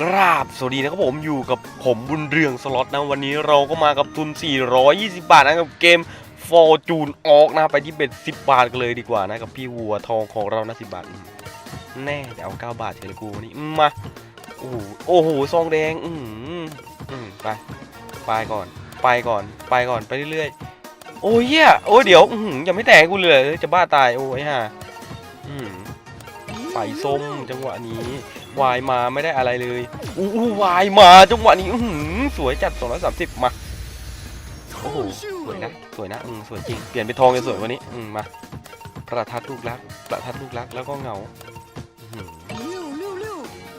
กราบสวัสดีนะครับผมอยู่กับผมบุญเรืองสล็อตนะวันนี้เราก็มากับทุน 420 บาทนะกับเกม Fortune ออกนะไปที่เบ็ด10 บาทกันเลยดีกว่านะกับพี่วัวทองของเรานะ10 บาท แน่เดี๋ยวเอา 9 บาทเฉยกูนนี้อืมาโอ้โหโอ้โหซองแดงอืมอืมไปไปก่อน ไปก่อนไปก่อนไปเรื่อยๆโอ้ยเหี้ยโอ้ยเดี๋ยวอืมยังไม่แตกกูเลยจะบ้าตายโอ้ยฮะอืมไฟส้มจังหวะนี้ วายมาไม่ได้อะไรเลยอู้วายมาจังหวะนี้อื้อหือสวยจัด 230 มา โอ้โห สวยนะ สวยนะอืมสวยจริง เปลี่ยนเป็นทองเลยสวยกว่านี้อืมมา ประทัดลูกรัก ประทัดลูกรัก แล้วก็เงา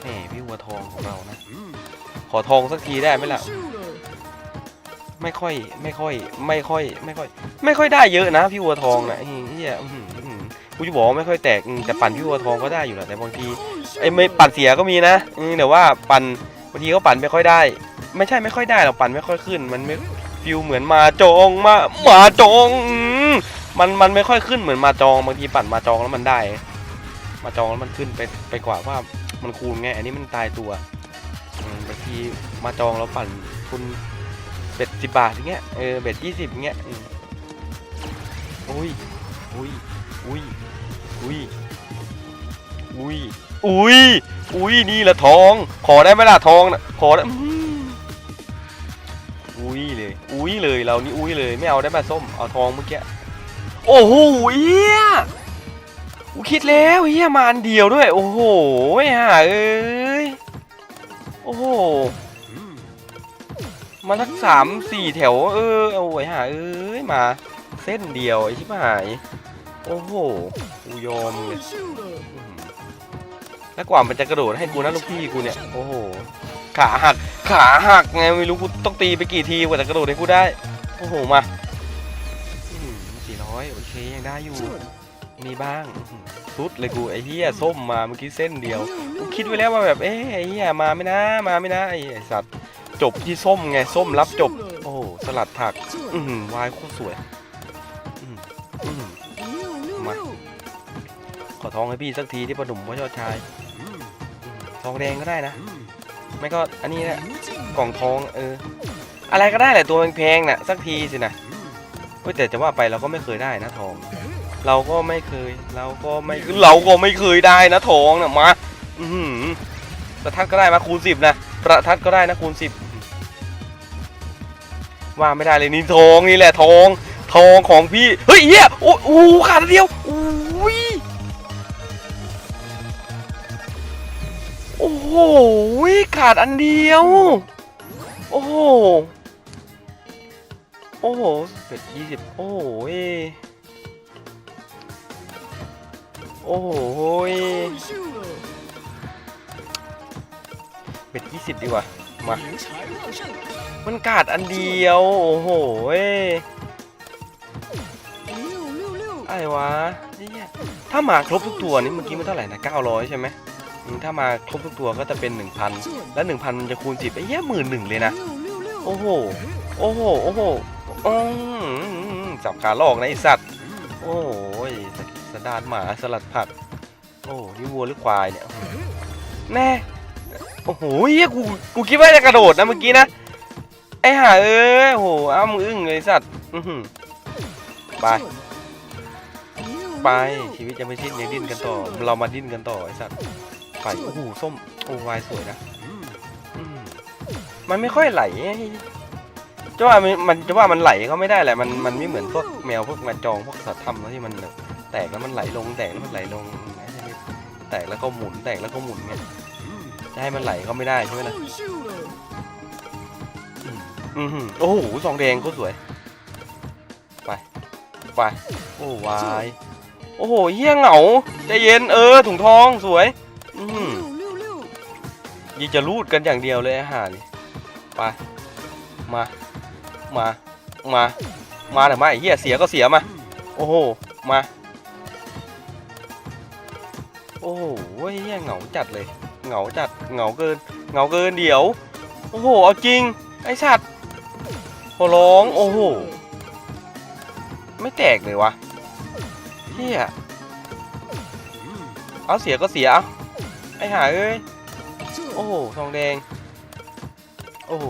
แหมพี่วัวทองของเรานะ ขอทองสักทีได้ไหมล่ะ ไม่ค่อย ไม่ค่อย ไม่ค่อย ไม่ค่อย ไม่ค่อยได้เยอะนะ พี่วัวทองนะเฮียอื้อหืออื้อหือ กูจะบอกว่าไม่ค่อยแตกอืมแต่ปั่นพี่วัวทองก็ได้อยู่แหละแต่บางทีไอ้ไม่ปั่นเสียก็มีนะอืมแต่ว่าปั่นบางทีก็ปั่นไม่ค่อยได้ ไม่ใช่ไม่ค่อยได้หรอกปั่นไม่ค่อยขึ้น มันไม่ฟิลเหมือนมาจองมามาจองอืมมันมันไม่ค่อยขึ้นเหมือนมาจองบางทีปั่นมาจองแล้วมันได้ มาจองแล้วมันขึ้นไปไปกว่าว่ามันคูณไงอันนี้มันตายตัวอืมบางทีมาจองแล้วปั่นคุณเบ็ดสิบบาทอย่างเงี้ยเออเบ็ดยี่สิบอย่างเงี้ยอืมอุ้ยอุ้ยอุ้ย อุ้ย อุ้ย อุ้ย อุ้ย นี่แหละทอง ขอได้ไหมล่ะทองนะขอได้อุ้ยเลย อุ้ยเลยเรานี่อุ้ยเลยไม่เอาได้ไหมส้ม เอาทองเมื่อกี้ โอ้โหเฮียกูคิดแล้วเฮียมาอันเดียวด้วย โอ้โหห่าเอ้ย โอ้โห มาสักสามสี่แถว เออ โอ้ยห่าเอ้ย มา เส้นเดียวไอ้ชิบหาย โอ้โห กูยอมเลยอื้อหือแล้วกว่ามันจะกระโดดให้กูนะลูกพี่กูเนี่ย โอ้โห ขาหัก ขาหักไงไม่รู้กูต้องตีไปกี่ทีกว่าจะกระโดดให้กูได้ โอ้โห มาสี่ร้อยโอเคยังได้อยู่ มีบ้างอื้อหือสุดเลยกูไอ้เหี้ยส้มมาเมื่อกี้เส้นเดียว กูคิดไว้แล้วว่าแบบเอ๊ะไอ้เหี้ยมาไม่นะ มาไม่นะไอ้ไอ้สัตว์จบที่ส้มไงส้มรับจบ โอ้โหสลัดผัก อือหือวายโคตรสวย ทองให้พี่สักทีที่ประดุมพ่อชอดชาย ทองแดงก็ได้นะ ไม่ก็อันนี้แหละกล่องทองเออ อะไรก็ได้แหละตัวแพงๆน่ะสักทีสินะเฮ้ยแต่จะว่าไปเราก็ไม่เคยได้นะทอง เราก็ไม่เคย เราก็ไม่เราก็ไม่เคยได้นะทองน่ะมาอืประทัดก็ได้มาคูณสิบนะประทัดก็ได้นะคูณสิบว่าไม่ได้เลยนี่ทองนี่แหละทอง ทองของพี่เฮ้ยเฮียโอ้โหขาดเดียวอุ้ โอ้โหขาดอันเดียว โอ้โห โอ้โหเป็ดยี่สิบโอ้โหโอ้โหเป็ดยี่สิบดีกว่า มา มันขาดอันเดียว โอ้โหอะไรวะเหี้ยถ้ามาครบทุกตัวนี่เมื่อกี้มันเท่าไหร่นะ900ใช่ไหม ถ้ามาครบทุกตัวก็จะเป็น 1,000 แล้ว1,000 มันจะคูณ10ไอ้เหี้ยหมื่นหนึ่งเลยนะ โอ้โห โอ้โห โอ้โหอืมจับขาลอกนะไอสัตว์ โอ้ยสสะดานหมาสลัดผัก โอ้นี่วัวหรือควายเนี่ย แน่ โอ้โหเฮียกู กูคิดว่าจะกระโดดนะเมื่อกี้นะ ไอ้ห่าเอ้ยโอ้โหอ้ามึงอึ้งเลยสัตว์อื้อหือไปไปชีวิตยังไม่สิ้นยังดิ้นกันต่อ เรามาดิ้นกันต่อไอ้สัตว์ ไปโอ้โหส้มโอ้วายสวยนะอืมมันไม่ค่อยไหลจะว่ามันมันจะว่ามันไหลก็ไม่ได้แหละมันมันไม่เหมือนพวกแมวพวกแมวจองพวกสัตว์ถ้ำนะที่มันแบบแตกแล้วมันไหลลงแตกแล้วมันไหลลงแตกแล้วก็หมุนแตกแล้วก็หมุนไงจะให้มันไหลก็ไม่ได้ใช่ไหมล่ะอือหือโอ้โหสองแดงก็สวย ไปไปโอ้วายโอ้โหเฮี้ยเหงาใจเย็นเออถุงทองสวย อือหือยี่จะรูดกันอย่างเดียวเลยอาหารนี่ไปมา มา มา มาเถอะมาไอ้เหี้ยเสียก็เสียมา โอ้โห มา โอ้โหเหี้ยเหงาจัดเลย เหงาจัด เหงาเกิน เหงาเกินเดี๋ยว โอ้โห เอาจริง ไอ้สัตว์ขอร้อง โอ้โห ไม่แตกเลยวะเฮียเอาเสียก็เสียเอา ไอ้หาเอ้ย โอ้โห ทองแดง โอ้โห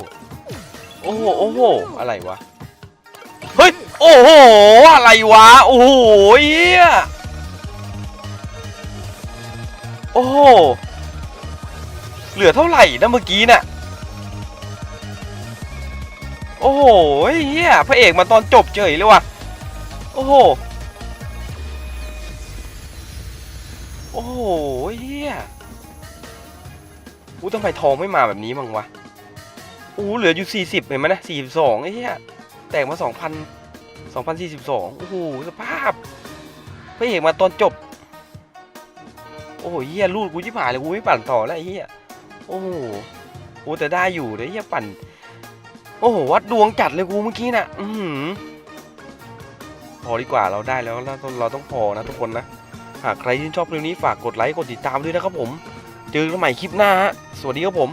โอ้โห โอ้โห อะไรวะ เฮ้ย โอ้โห อะไรวะ โอ้โหเฮียโอ้โห เหลือเท่าไหร่นะเมื่อกี้น่ะ โอ้โหเฮียพระเอกมาตอนจบเฉยเลยว่ะ โอ้โห โอ้โหเฮีย อู้ทำไมทองไม่มาแบบนี้มั้งวะอู้เหลืออยู่ 40 เห็นไหมนะ42ไอ้เหี้ยแตกมา 2,000 2,042 โอ้โห สภาพพระเอกมาตอนจบ โอ้โหเฮี้ยรูดกูชิบหายเลยกูไม่ปั่นต่อแล้วไอ้เฮี้ยโอ้โหโอ้แต่ได้อยู่เลยเฮี้ยปั่น โอ้โห วัดดวงจัดเลยกูเมื่อกี้น่ะ อือหือพอดีกว่าเราได้แล้วเราต้องเราต้องพอนะทุกคนนะ หากใครที่ชอบคลิปนี้ฝากกดไลค์กดติดตามด้วยนะครับผม เจอกันใหม่คลิปหน้าฮะ สวัสดีครับผม